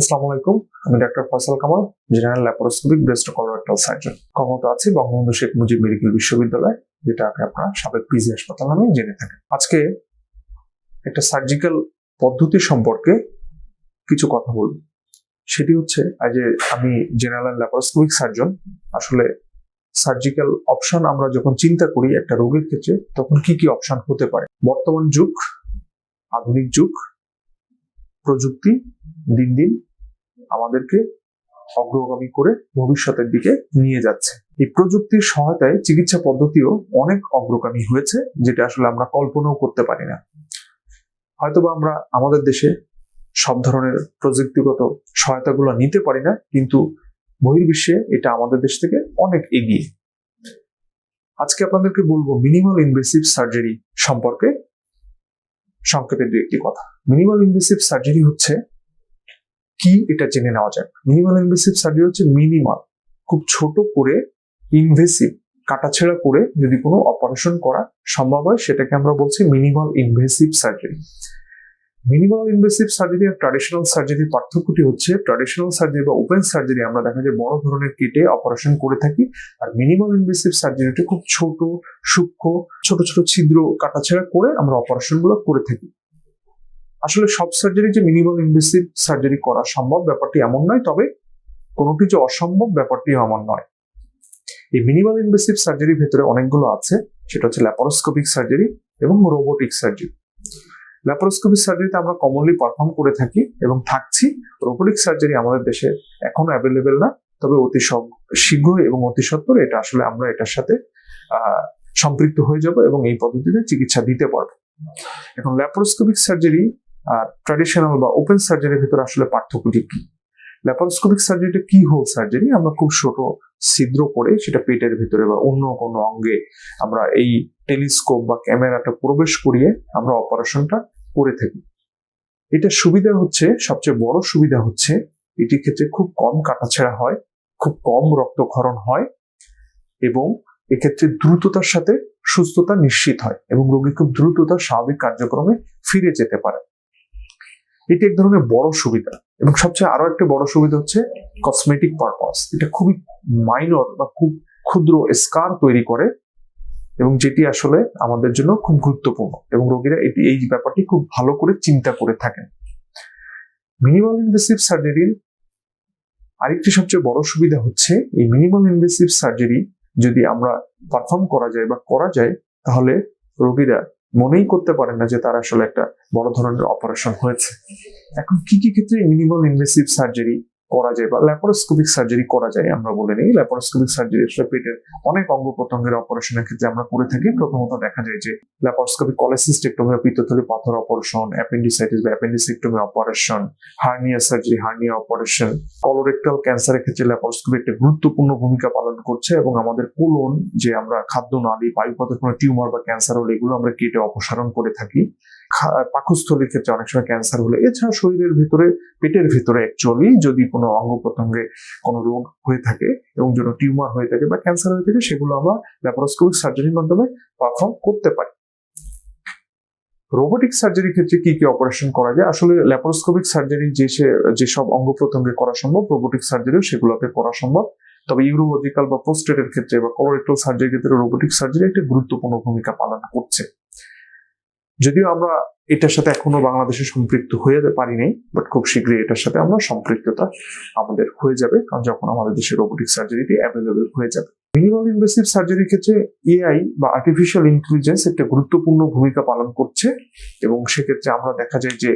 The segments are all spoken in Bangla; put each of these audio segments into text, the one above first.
আসসালামু আলাইকুম, আমি doctor Faisal Kamal general laparoscopic breast colorectal surgeon কর্মরত আছি বঙ্গবন্ধু শেখ মুজিব মেডিকেল বিশ্ববিদ্যালয়, যেটাকে আপনারা সাবেক পিজি হাসপাতাল নামে জেনে থাকেন। আজকে একটা সার্জিক্যাল পদ্ধতি সম্পর্কে কিছু কথা বলব। সেটি হচ্ছে যে আমি জেনারেল ল্যাপারোস্কোপিক সার্জন আসলে সার্জিক্যাল অপশন আমরা যখন চিন্তা করি একটা রোগীর ক্ষেত্রে, তখন কি কি অপশন হতে পারে? বর্তমান যুগ, আধুনিক যুগ, প্রযুক্তি, দিন দিন আমাদেরকে অগ্রগামী করে ভবিষ্যতের দিকে নিয়ে যাচ্ছে। এই প্রযুক্তির সহায়তায় চিকিৎসা পদ্ধতিও অনেক অগ্রগামী হয়েছে, যেটা আসলে আমরা কল্পনাও করতে পারি না। হয়তোবা আমরা আমাদের দেশে সব ধরনের প্রযুক্তিগত সহায়তাগুলো নিতে পারি না, কিন্তু বহির্বিশ্বে এটা আমাদের দেশ থেকে অনেক এগিয়ে। আজকে আপনাদেরকে বলব মিনিমাল ইনভেসিভ সার্জারি সম্পর্কে সংক্ষেপে দু একটি কথা। মিনিমাল ইনভেসিভ সার্জারি হচ্ছে কি এটা জেনে নেওয়া যাক মিনিমাল ইনভেসিভ সার্জারি হচ্ছে মিনিমাল খুব ছোট করে ইনভেসিভ কাটাছেড়া করে যদি কোনো অপারেশন করা সম্ভব হয়, সেটাকে আমরা বলছি minimal invasive surgery minimal invasive surgery আর ট্রাডিশনাল সার্জারির পার্থক্যটি হচ্ছে ট্রাডিশনাল সার্জারি বা ওপেন সার্জারি আমরা দেখা যায় বড় ধরনের কেটে অপারেশন করে থাকি, আর মিনিমাল ইনভেসিভ সার্জারিটি খুব ছোট, সূক্ষ্ম, ছোট ছোট ছিদ্র কাটাছেড়া করে আমরা অপারেশনগুলো করে থাকি। আসলে সব সার্জারি যে মিনিমাম ইনভেসিভ সার্জারি করা সম্ভব, ব্যাপারটি এমন নয়, তবে কোনোটি যে অসম্ভব ব্যাপারটি এমন নয়। এই মিনিমাল ইনভেসিভ সার্জারির ভেতরে অনেকগুলো আছে, সেটা হচ্ছে ল্যাপারোস্কোপিক সার্জারি এবং রোবোটিক সার্জারি ল্যাপারোস্কোপিক সার্জারিতে আমরা কমনলি পারফর্ম করে থাকি এবং থাকছি রোবোটিক সার্জারি আমাদের দেশে এখনও অ্যাভেলেবেল না, তবে অতি সব, শীঘ্রই এবং অতি সত্বর এটা আসলে আমরা এটার সাথে সম্পৃক্ত হয়ে যাব এবং এই পদ্ধতিতে চিকিৎসা দিতে পারব। এখন ল্যাপারোস্কোপিক সার্জারি আর ট্র্যাডিশনাল বা ওপেন সার্জারির ভিতরে আসলে পার্থক্যটি কি? ল্যাপারোস্কোপিক সার্জারিটা কি হোল সার্জারি আমরা খুব ছোট ছিদ্র করে সেটা পেটের ভিতরে বা অন্য কোনো অঙ্গে আমরা এই টেলিস্কোপ বা ক্যামেরাটা প্রবেশ করিয়ে আমরা অপারেশনটা করে থাকি। এটা সুবিধা হচ্ছে, সবচেয়ে বড় সুবিধা হচ্ছে, এটির ক্ষেত্রে খুব কম কাটাছেড়া হয়, খুব কম রক্তক্ষরণ হয় এবং এক্ষেত্রে দ্রুততার সাথে সুস্থতা নিশ্চিত হয় এবং রোগী খুব দ্রুত তার স্বাভাবিক কার্যক্রমে ফিরে যেতে পারে। এটি এক ধরনের বড় সুবিধা এবং সবচেয়ে আরও একটা বড় সুবিধা হচ্ছে কসমেটিক পারপাস এটা খুবই মাইনর বা খুব ক্ষুদ্র স্কার তৈরি করে এবং যেটি আসলে আমাদের জন্য খুব গুরুত্বপূর্ণ এবং রোগীরা এটি, এই ব্যাপারটি খুব ভালো করে চিন্তা করে থাকেন। মিনিমাল ইনভেসিভ সার্জারির আরেকটি সবচেয়ে বড় সুবিধা হচ্ছে এই মিনিমাল ইনভেসিভ সার্জারি যদি আমরা পারফর্ম করা যায় বা করা যায়, তাহলে রোগীরা মনেই করতে পারেন না যে তার আসলে একটা বড় ধরনের অপারেশন হয়েছে। এখন কি কি ক্ষেত্রে মিনিমাম ইনভেসিভ সার্জারি করা যায় বা ল্যাপারোস্কোপিক সার্জারি করা যায়, আমরা বলে নিই। ল্যাপারোস্কোপিক সার্জারি আসলে পেটের অনেক অঙ্গ প্রত্যঙ্গের অপারেশনের ক্ষেত্রে আমরা করে থাকি। প্রথমত দেখা যায় যে ল্যাপারোস্কোপিক কলেসিস্টেক্টমি বা পিত্তথলি পাথর অপারেশন অ্যাপেন্ডিসাইটিস বা appendectomy operation hernia surgery hernia operation colorectal ক্যান্সারের ক্ষেত্রে ল্যাপারোস্কোপি একটা গুরুত্বপূর্ণ ভূমিকা পালন করছে এবং আমাদের কোলন যে আমরা খাদ্য নালী, বায়ুপথের কোনো টিউমার বা ক্যান্সার হলে এগুলো আমরা কেটে অপসারণ করে থাকি। পাকস্থলীর ক্ষেত্রে অনেক সময় ক্যান্সার হলে। এছাড়া শরীরের ভিতরে, পেটের ভিতরে অ্যাকচুয়ালি যদি কোনো অঙ্গ প্রত্যঙ্গে কোনো রোগ হয়ে থাকে এবং যদি টিউমার হয়ে থাকে বা ক্যান্সার হয়ে থাকে, সেগুলো আমরা ল্যাপারোস্কোপিক সার্জারির মাধ্যমে পারফর্ম করতে পারি। রোবোটিক সার্জারির ক্ষেত্রে কি কি অপারেশন করা যায়? আসলে ল্যাপারোস্কোপিক সার্জারি যে সে, যেসব অঙ্গ প্রত্যঙ্গে করা সম্ভব রোবোটিক সার্জারিও সেগুলোকে করা সম্ভব। তবে ইউরোলজিক্যাল বা পোস্টেটের ক্ষেত্রে বা কলোরেক্টাল সার্জারির ক্ষেত্রে রোবোটিক সার্জারি একটা গুরুত্বপূর্ণ ভূমিকা পালন করছে। যদিও আমরা এটার সাথে এখনও বাংলাদেশে সম্পৃক্ত হয়ে পারি নাই বাট খুব শীঘ্রই এটার সাথে আমরা সম্পৃক্ততা আমাদের হয়ে যাবে, কারণ যখন আমাদের দেশে রোবোটিক সার্জারিটি অ্যাভেলেবেল হয়ে যাবে। মিনিমাম ইনভেসিভ সার্জারির ক্ষেত্রে এআই বা আর্টিফিশিয়াল ইন্টেলিজেন্স একটা গুরুত্বপূর্ণ ভূমিকা পালন করছে, এবং সেক্ষেত্রে আমরা দেখা যায় যে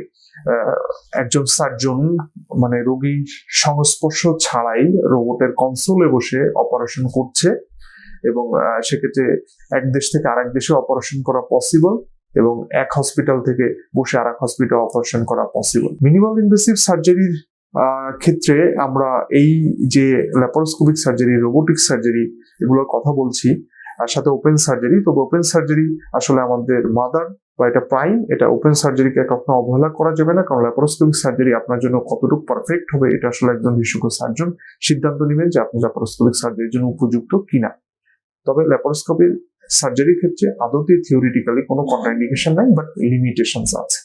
একজন সার্জন মানে রোগী সংস্পর্শ ছাড়াই রোবটের কনসোলে বসে অপারেশন করছে, এবং সেক্ষেত্রে এক দেশ থেকে আরেক দেশে অপারেশন করা পসিবল এবং এক হসপিটাল থেকে বসে আর এক হসপিটাল অপারেশন করা পসিবল মিনিমাল ইনভেসিভ সার্জারির ক্ষেত্রে আমরা এই যে ল্যাপারোস্কোপিক সার্জারি রোবোটিক সার্জারি এগুলোর কথা বলছি, আর সাথে ওপেন সার্জারি তো ওপেন সার্জারি আসলে আমাদের মাদার বা এটা প্রাইম এটা ওপেন সার্জারিকে কখনো অবহেলা করা যাবে না, কারণ ল্যাপারোস্কোপিক সার্জারি আপনার জন্য কতটুকু পারফেক্ট হবে, এটা আসলে একজন বিশেষজ্ঞ সার্জন সিদ্ধান্ত নেবেন যে আপনি ল্যাপারোস্কোপিক সার্জারির জন্য উপযুক্ত কিনা। তবে ল্যাপারোস্কোপির সার্জারির ক্ষেত্রে আদতে থিওরিটিক্যালি কোনো কন্ট্রাইন্ডিকেশন নাই বাট লিমিটেশনস আছে।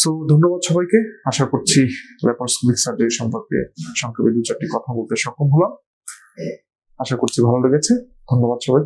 সো ধন্যবাদ সবাইকে। আশা করছি ল্যাপারস্কোপিক সার্জারি সম্পর্কে সংক্ষেপে দু চারটি কথা বলতে সক্ষম হলাম। আশা করছি ভালো লেগেছে। ধন্যবাদ সবাই